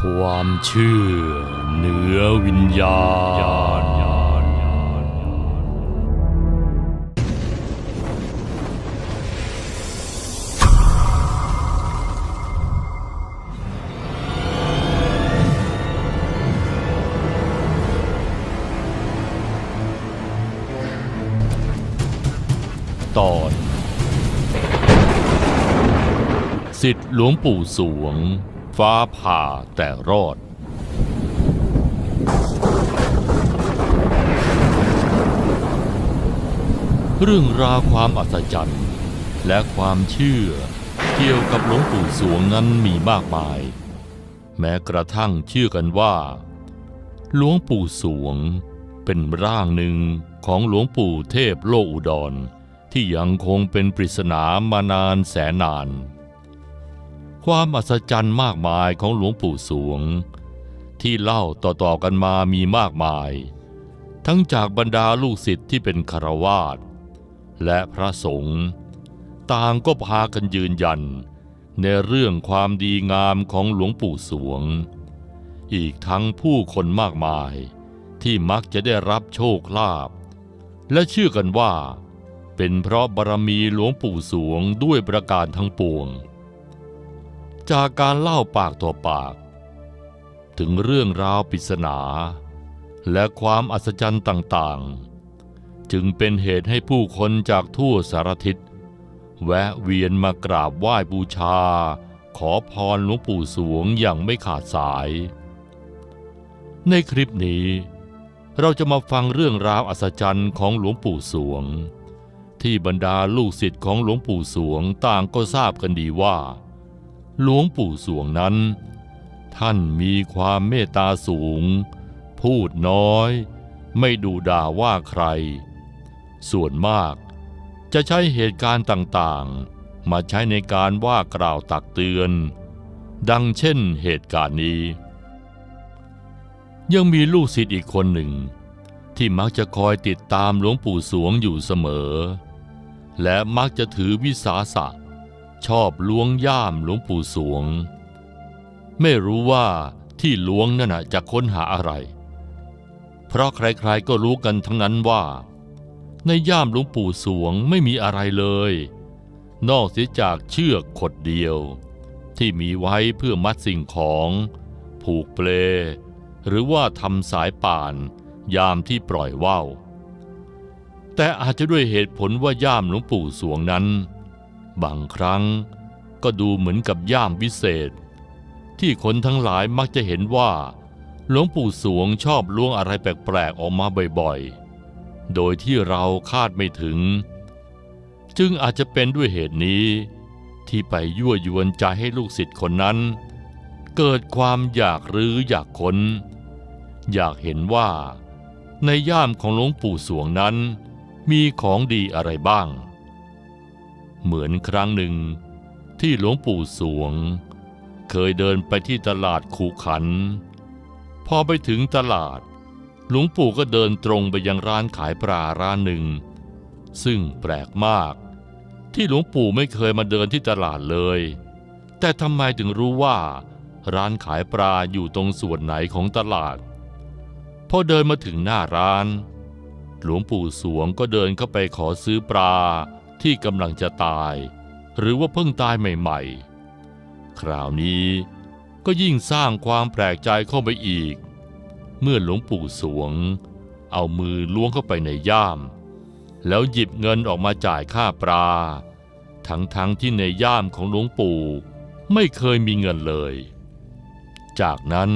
ความเชื่อเหนือวิญญาณ ตอนสิทธิหลวงปู่สวง ฟ้าผ่าแต่รอด เรื่องราวความอัศจรรย์และความเชื่อเกี่ยวกับหลวงปู่สวงนั้นมีมากมาย แม้กระทั่งเชื่อกันว่า หลวงปู่สวงเป็นร่างหนึ่งของหลวงปู่เทพโลกอุดร ที่ยังคงเป็นปริศนามานานแสนนาน ความอัศจรรย์มากมายของหลวงปู่สวง ที่เล่าต่อๆกันมามีมากมาย ทั้งจากบรรดาลูกศิษย์ที่เป็นคารวาสและพระสงฆ์ต่างก็พากันยืนยัน ในเรื่องความดีงามของหลวงปู่สวง อีกทั้งผู้คนมากมายที่มักจะได้รับโชคลาภและเชื่อกันว่า เป็นเพราะบารมีหลวงปู่สวงด้วยประการทั้งปวง จากการเล่าปากต่อปาก ถึงเรื่องราวปริศนา และความอัศจรรย์ต่างๆ จึงเป็นเหตุให้ผู้คนจากทั่วสารทิศแวะเวียนมากราบไหว้บูชา ขอพรหลวงปู่สวงอย่างไม่ขาดสาย ในคลิปนี้ เราจะมาฟังเรื่องราวอัศจรรย์ของหลวงปู่สวง ที่บรรดาลูกศิษย์ของหลวงปู่สวงต่างก็ทราบกันดีว่า หลวงปู่สวงนั้น ท่านมีความเมตตาสูง พูดน้อย ไม่ดูด่าว่าใคร ส่วนมากจะใช้เหตุการณ์ต่างๆ มาใช้ในการว่ากล่าวตักเตือน ดังเช่นเหตุการณ์นี้ ยังมีลูกศิษย์อีกคนหนึ่ง ที่มักจะคอยติดตามหลวงปู่สวงอยู่เสมอ และมักจะถือวิสาสะ ชอบล้วงย่ามหลวงปู่สวง ไม่รู้ว่าที่ล้วงนั่นจะค้นหาอะไร เพราะใครๆก็รู้กันทั้งนั้นว่า ในย่ามหลวงปู่สวงไม่มีอะไรเลย นอกเสียจากเชือกขดเดียว ที่มีไว้เพื่อมัดสิ่งของ ผูกเปล หรือว่าทำสายป่านยามที่ปล่อยว่าวแต่อาจจะด้วยเหตุผลว่าย่ามหลวงปู่สวงนั้น บางครั้ง ก็ดูเหมือนกับย่ามวิเศษ ที่คนทั้งหลายมักจะเห็นว่า หลวงปู่สวงชอบล้วงอะไรแปลกๆออกมาบ่อยๆ โดยที่เราคาดไม่ถึง จึงอาจจะเป็นด้วยเหตุนี้ ที่ไปยั่วยวนใจให้ลูกศิษย์คนนั้น เกิดความอยากรื้ออยากค้น อยากเห็นว่า ในย่ามของหลวงปู่สวงนั้น มีของดีอะไรบ้าง เหมือนครั้งหนึ่ง ที่หลวงปู่สวง เคยเดินไปที่ตลาดคูขัน พอไปถึงตลาด หลวงปู่ก็เดินตรงไปยังร้านขายปลาร้านหนึ่ง ซึ่งแปลกมาก ที่หลวงปู่ไม่เคยมาเดินที่ตลาดเลย แต่ทำไมถึงรู้ว่า ร้านขายปลาอยู่ตรงส่วนไหนของตลาดพอเดินมาถึงหน้าร้าน หลวงปู่สวงก็เดินเข้าไปขอซื้อปลา ที่กำลังจะตาย หรือว่าเพิ่งตายใหม่ๆ คราวนี้ก็ยิ่งสร้างความแปลกใจเข้าไปอีก เมื่อหลวงปู่สวง เอามือล้วงเข้าไปในย่าม แล้วหยิบเงินออกมาจ่ายค่าปลา ทั้งๆทที่ในย่ามของหลวงปู่ไม่เคยมีเงินเลย จากนั้น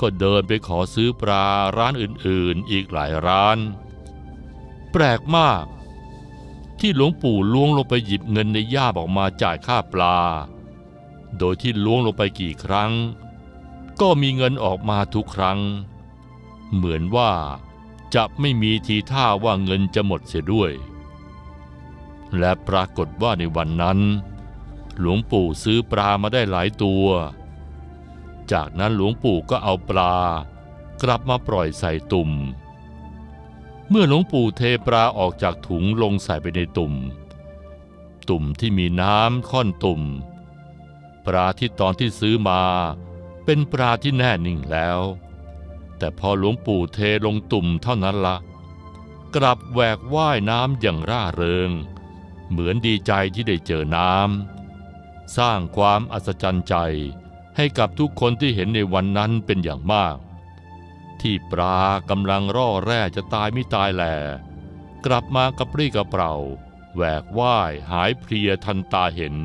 ก็เดินไปขอซื้อปลาร้านอื่นๆอีกหลายร้าน แปลกมาก ที่หลวงปู่ล้วงลงไปหยิบเงินในย่ามออกมาจ่ายค่าปลา โดยที่ล้วงลงไปกี่ครั้ง ก็มีเงินออกมาทุกครั้ง เหมือนว่าจะไม่มีทีท่าว่าเงินจะหมดเสียด้วย และปรากฏว่าในวันนั้น หลวงปู่ซื้อปลามาได้หลายตัว จากนั้นหลวงปู่ก็เอาปลากลับมาปล่อยใส่ตุ่ม เมื่อหลวงปู่เทปลาออกจากถุงลงใส่ไปในตุ่ม ตุ่มที่มีน้ำค่อนตุ่ม ปลาที่ตอนที่ซื้อมา เป็นปลาที่แน่นิ่งแล้ว แต่พอหลวงปู่เทลงตุ่มเท่านั้นละกลับแหวกว่ายน้ำอย่างร่าเริง เหมือนดีใจที่ได้เจอน้ำสร้างความอัศจรรย์ใจให้กับทุกคนที่เห็นในวันนั้นเป็นอย่างมาก ที่ปลากำลังร่อแร่จะตายไม่ตายแหลกลับมากระปรี้กระเปร่าแหวกว่ายหายเพลียทันตาเห็น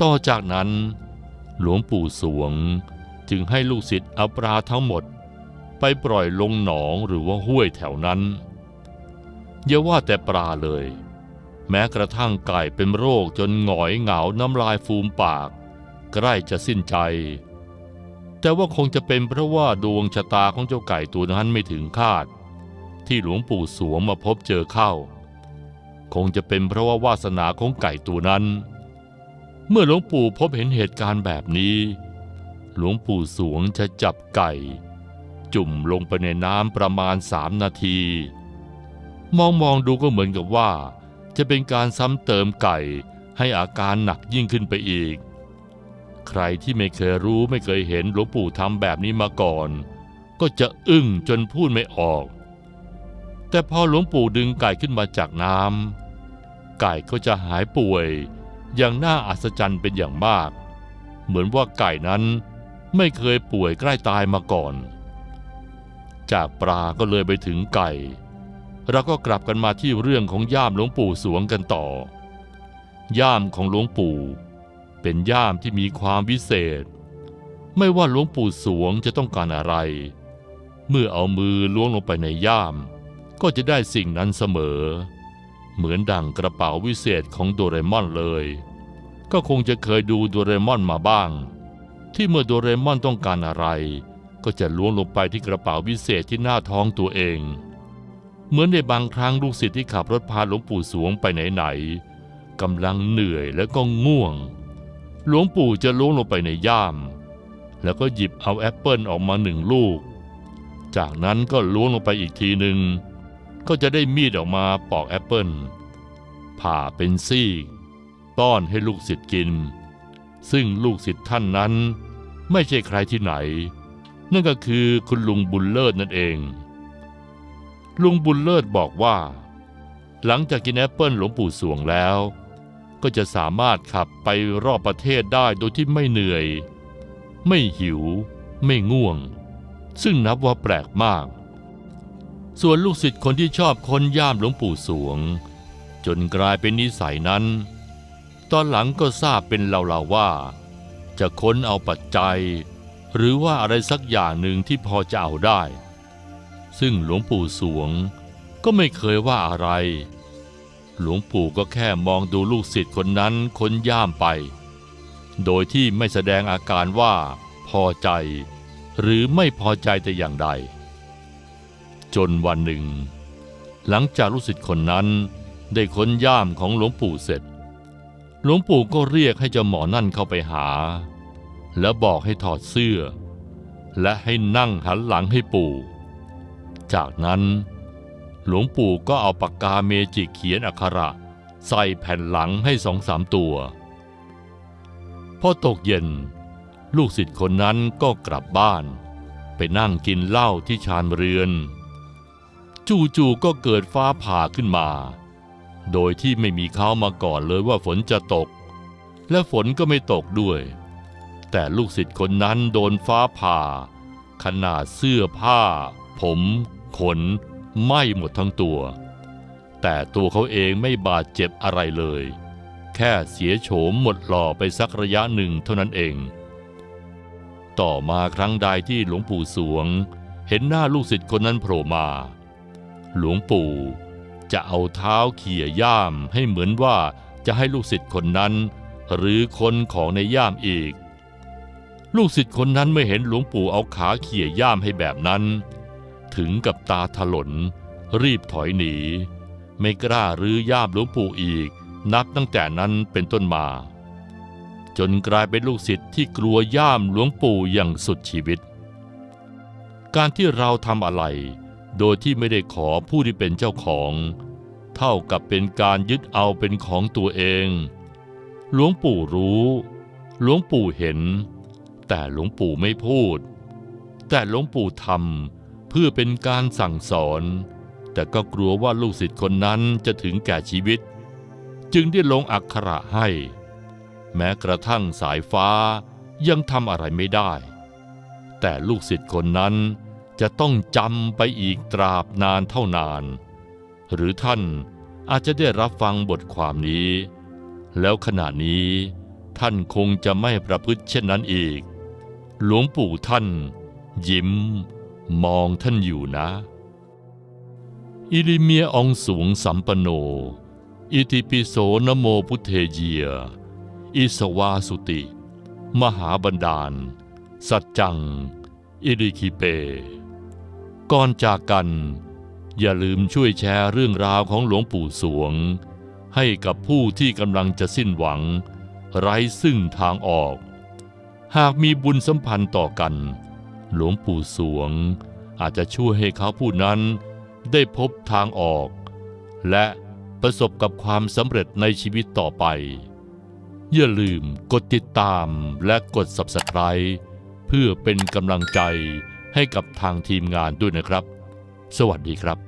ต่อจากนั้น หลวงปู่สวงจึงให้ลูกศิษย์เอาปลาทั้งหมด ไปปล่อยลงหนองหรือว่าห้วยแถวนั้นอย่าว่าแต่ปลาเลย แม้กระทั่งไก่เป็นโรคจนหงอยเหงาน้ำลายฟูมปาก ใกล้จะสิ้นใจ แต่ว่าคงจะเป็นเพราะว่าดวงชะตาของเจ้าไก่ตัวนั้นไม่ถึงคาด ที่หลวงปู่สวงมาพบเจอเข้า คงจะเป็นเพราะว่าวาสนาของไก่ตัวนั้น เมื่อหลวงปู่พบเห็นเหตุการณ์แบบนี้ หลวงปู่สวงจะจับไก่ จุ่มลงไปในน้ำประมาณสามนาที มองมองดูก็เหมือนกับว่า จะเป็นการซ้ำเติมไก่ให้อาการหนักยิ่งขึ้นไปอีก ใครที่ไม่เคยรู้ไม่เคยเห็นหลวงปู่ทำแบบนี้มาก่อน ก็จะอึ้งจนพูดไม่ออก แต่พอหลวงปู่ดึงไก่ขึ้นมาจากน้ำไก่ก็จะหายป่วย อย่างน่าอัศจรรย์เป็นอย่างมาก เหมือนว่าไก่นั้นไม่เคยป่วยใกล้ตายมาก่อน จากปลาก็เลยไปถึงไก่ เราก็กลับกันมาที่เรื่องของย่ามหลวงปู่สวงกันต่อย่ามของหลวงปู่ เป็นย่ามที่มีความวิเศษ ไม่ว่าหลวงปู่สวงจะต้องการอะไร เมื่อเอามือล้วงลงไปในย่าม ก็จะได้สิ่งนั้นเสมอ เหมือนดั่งกระเป๋าวิเศษของโดเรมอนเลย ก็คงจะเคยดูโดเรมอนมาบ้าง ที่เมื่อโดเรมอนต้องการอะไร ก็จะล้วงลงไปที่กระเป๋าวิเศษที่หน้าท้องตัวเองเหมือนในบางครั้งลูกศิษย์ที่ขับรถพาหลวงปู่สวงไปไหนๆกำลังเหนื่อยแล้วก็ง่วง หลวงปู่จะล้วงลงไปในย่าม แล้วก็หยิบเอาแอปเปิลออกมาหนึ่งลูก จากนั้นก็ล้วงลงไปอีกทีหนึ่งก็จะได้มีดออกมาปอกแอปเปิลผ่าเป็นซี่ป้อนให้ลูกศิษย์กิน ซึ่งลูกศิษย์ท่านนั้น ไม่ใช่ใครที่ไหน นั่นก็คือคุณลุงบุญเลิศนั่นเอง ลุงบุญเลิศบอกว่า หลังจากกินแอปเปิลหลวงปู่สวงแล้ว ก็จะสามารถขับไปรอบประเทศได้โดยที่ไม่เหนื่อย ไม่หิว ไม่ง่วง ซึ่งนับว่าแปลกมาก ส่วนลูกศิษย์คนที่ชอบค้นย่ามหลวงปู่สวง จนกลายเป็นนิสัยนั้น ตอนหลังก็ทราบเป็นเล่าๆว่า จะค้นเอาปัจจัย หรือว่าอะไรสักอย่างหนึ่งที่พอจะเอาได้ ซึ่งหลวงปู่สวงก็ไม่เคยว่าอะไร หลวงปู่ก็แค่มองดูลูกศิษย์คนนั้นค้นย่ามไป โดยที่ไม่แสดงอาการว่าพอใจ หรือไม่พอใจแต่อย่างใด จนวันหนึ่ง หลังจากลูกศิษย์คนนั้นได้ค้นย่ามของหลวงปู่เสร็จ หลวงปู่ก็เรียกให้เจ้าหมอนั่นเข้าไปหา แล้วบอกให้ถอดเสื้อ และให้นั่งหันหลังให้ปู่ จากนั้น หลวงปู่ก็เอาปากกาเมจิกเขียนอักขระ ใส่แผ่นหลังให้สองสามตัว พอตกเย็น ลูกศิษย์คนนั้นก็กลับบ้าน ไปนั่งกินเหล้าที่ชานเรือน จู่ๆก็เกิดฟ้าผ่าขึ้นมา โดยที่ไม่มีเขามาก่อนเลยว่าฝนจะตก และฝนก็ไม่ตกด้วย แต่ลูกศิษย์คนนั้นโดนฟ้าผ่า ขนาดเสื้อผ้า ผม ขน ไหม้หมดทั้งตัว แต่ตัวเขาเองไม่บาดเจ็บอะไรเลย แค่เสียโฉมหมดหล่อไปสักระยะหนึ่งเท่านั้นเอง ต่อมาครั้งใดที่หลวงปู่สวง เห็นหน้าลูกศิษย์คนนั้นโผล่มา หลวงปู่จะเอาเท้าเขี่ยย่ามให้เหมือนว่าจะให้ลูกศิษย์คนนั้น หรือคนของในย่ามอีก ลูกศิษย์คนนั้นไม่เห็นหลวงปู่เอาขาเขี่ยย่ามให้แบบนั้น ถึงกับตาถลน รีบถอยหนี ไม่กล้ารื้อย่ามหลวงปู่อีก นับตั้งแต่นั้นเป็นต้นมา จนกลายเป็นลูกศิษย์ที่กลัวย่ามหลวงปู่อย่างสุดชีวิต การที่เราทำอะไร โดยที่ไม่ได้ขอผู้ที่เป็นเจ้าของ เท่ากับเป็นการยึดเอาเป็นของตัวเอง หลวงปู่รู้ หลวงปู่เห็น แต่หลวงปู่ไม่พูด แต่หลวงปู่ทำ เพื่อเป็นการสั่งสอน แต่ก็กลัวว่าลูกศิษย์คนนั้นจะถึงแก่ชีวิต จึงได้ลงอักขระให้ แม้กระทั่งสายฟ้ายังทำอะไรไม่ได้ แต่ลูกศิษย์คนนั้นจะต้องจำไปอีกตราบนานเท่านาน หรือท่านอาจจะได้รับฟังบทความนี้ แล้วขณะนี้ท่านคงจะไม่ประพฤติเช่นนั้นอีก หลวงปู่ท่าน ยิ้ม มองท่านอยู่นะ อิริเมียอองสูงสัมปโน อิติปิโสนโมพุทเทเยีย อิสวาสุติ มหาบันดาล สัจจัง อิริคิเป ก่อนจากกัน อย่าลืมช่วยแชร์เรื่องราวของหลวงปู่สวง ให้กับผู้ที่กำลังจะสิ้นหวัง ไร้ซึ่งทางออก หากมีบุญสัมพันธ์ต่อกัน หลวงปู่สวง อาจจะช่วยให้เขาผู้นั้นได้พบทางออก และประสบกับความสำเร็จในชีวิตต่อไป อย่าลืมกดติดตามและกด Subscribe เพื่อเป็นกำลังใจให้กับทางทีมงานด้วยนะครับ สวัสดีครับ